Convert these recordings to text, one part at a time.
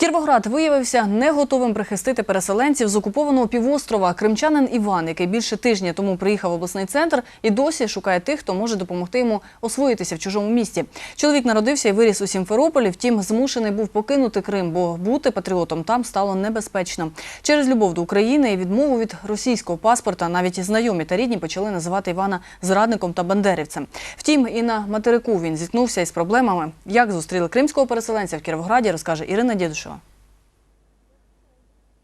Кіровоград виявився не готовим прихистити переселенців з окупованого півострова. Кримчанин Іван, який більше тижня тому приїхав в обласний центр, і досі шукає тих, хто може допомогти йому освоїтися в чужому місті. Чоловік народився і виріс у Сімферополі, втім, змушений був покинути Крим, бо бути патріотом там стало небезпечно. Через любов до України і відмову від російського паспорта навіть знайомі та рідні почали називати Івана зрадником та бандерівцем. Втім, і на материку він зіткнувся із проблемами. Як зустріли кримського переселенця в Кіровограді, розкаже Ірина Дідушева.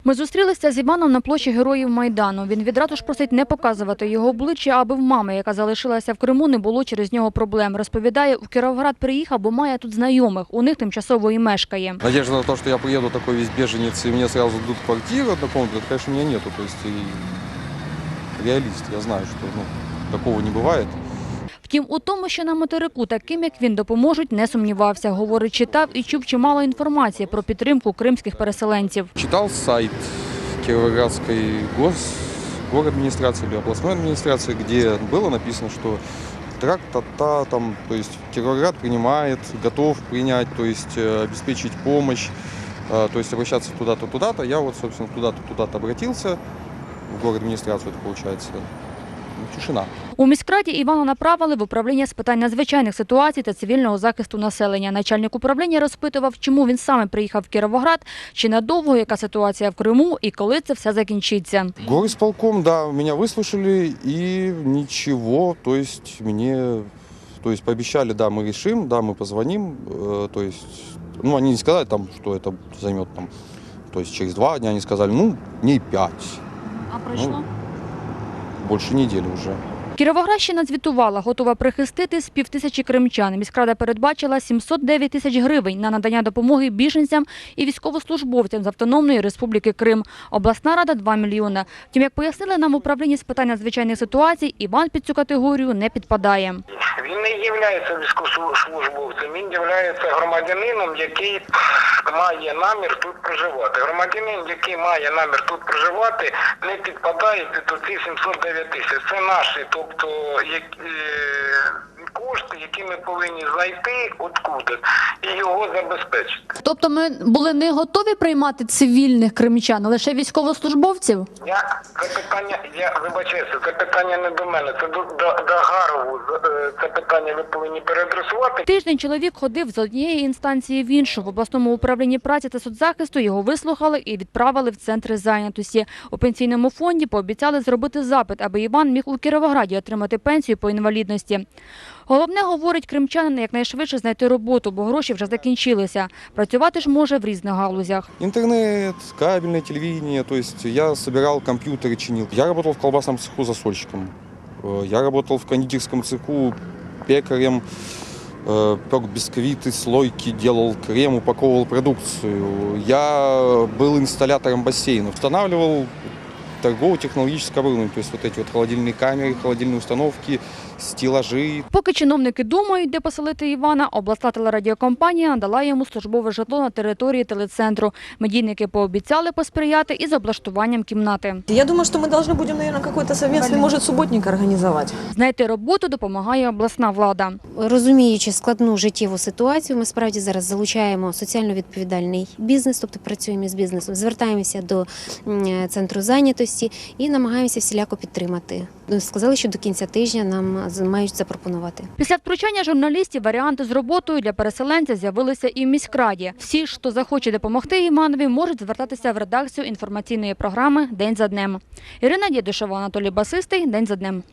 Ми зустрілися з Іваном на площі Героїв Майдану. Він відразу ж просить не показувати його обличчя, аби в мами, яка залишилася в Криму, не було через нього проблем. Розповідає, у Кіровоград приїхав, бо має тут знайомих. У них тимчасово і мешкає. Надежда на то, что я приеду такой весь беженец, и мне сразу дадут квартиру однокомнатную, это, конечно, у меня нету. То есть и реалист, я знаю, что ну, такого не бывает. Втім, у тому, що на материку таким, як він, допоможуть, не сумнівався. Говорить, читав і чув чимало інформації про підтримку кримських переселенців. Читал сайт Кировоградской гос, администрации или областной администрации, где было написано, что трак-та-та, там, то есть Кировоград принимает, готов принять, то есть э, обеспечить помощь, э, то есть обращаться туда-то, туда-то. Я вот, собственно, туда-то, туда-то обратился, в город администрацию это получается. Ну, Тишина. У міськраді Івана направили в управління з питань надзвичайних ситуацій та цивільного захисту населення. Начальник управління розпитував, чому він саме приїхав в Кіровоград, чи надовго, яка ситуація в Криму і коли це все закінчиться. Горисполком, да, меня выслушали и ничего, то есть мне, то есть пообещали, да, мы решим, да, мы позвоним, э, то есть, ну, они не сказали там, что это займет там, то есть через два дня они сказали, ну, дней пять, А пройшло? больше недели вже. Кіровоградщина звітувала, готова прихистити з півтисячі кримчан. Міськрада передбачила 709 тисяч гривень на надання допомоги біженцям і військовослужбовцям з Автономної Республіки Крим. Обласна рада – 2 мільйони. Втім, як пояснили нам управління з питань надзвичайних ситуацій, Іван під цю категорію не підпадає. Він не є військовослужбовцем, він є громадянином, який має намір тут проживати. Громадянин, який має намір тут проживати, не підпадає під ці 709 тисяч. Це наші, тобто як, е, кошти, які ми повинні знайти откуда і його забезпечити. Тобто ми були не готові приймати цивільних кримчан, лише військовослужбовців? Я це питання, я вибачаюся, це питання не до мене, це до, до, до Гарову. Е, Це питання ви повинні переадресувати. Тиждень чоловік ходив з однієї інстанції в іншу. В обласному управлінні праці та соцзахисту його вислухали і відправили в центри зайнятості. У пенсійному фонді пообіцяли зробити запит, аби Іван міг у Кіровограді отримати пенсію по інвалідності. Головне, говорить кримчанин, якнайшвидше знайти роботу, бо гроші вже закінчилися Працювати ж може в різних галузях. Интернет, кабельное телевидение, то есть я собирал компьютеры, чинил. Я работал в колбасном цеху засольщиком. Э, Я работал в кондитерском цеху пекарем, э, пек бисквиты, слойки, делал крем, упаковывал продукцию. Я был инсталлятором бассейна, устанавливал торгово-технологическое оборудование, то есть вот эти вот холодильные камеры, холодильные установки, стеллажи, Поки чиновники думають, де поселити Івана, обласна телерадіокомпанія надала йому службове житло на території телецентру. Медійники пообіцяли посприяти із облаштуванням кімнати. Я думаю, что мы должны будем, наверное, какой-то совместный, может, субботник организовать. Знайти роботу допомагає обласна влада. Розуміючи складну життєву ситуацію, ми справді зараз залучаємо соціально відповідальний бізнес, тобто працюємо з бізнесом, звертаємося до м, центру зайнятості і намагаємося всіляко підтримати. Сказали, що до кінця тижня нам мають запропонувати. Після втручання журналістів варіанти з роботою для переселенця з'явилися і в міськраді. Всі, хто захоче допомогти Іманові, можуть звертатися в редакцію інформаційної програми День за днем. Ірина Дідушева, Анатолій Басистий. День за днем.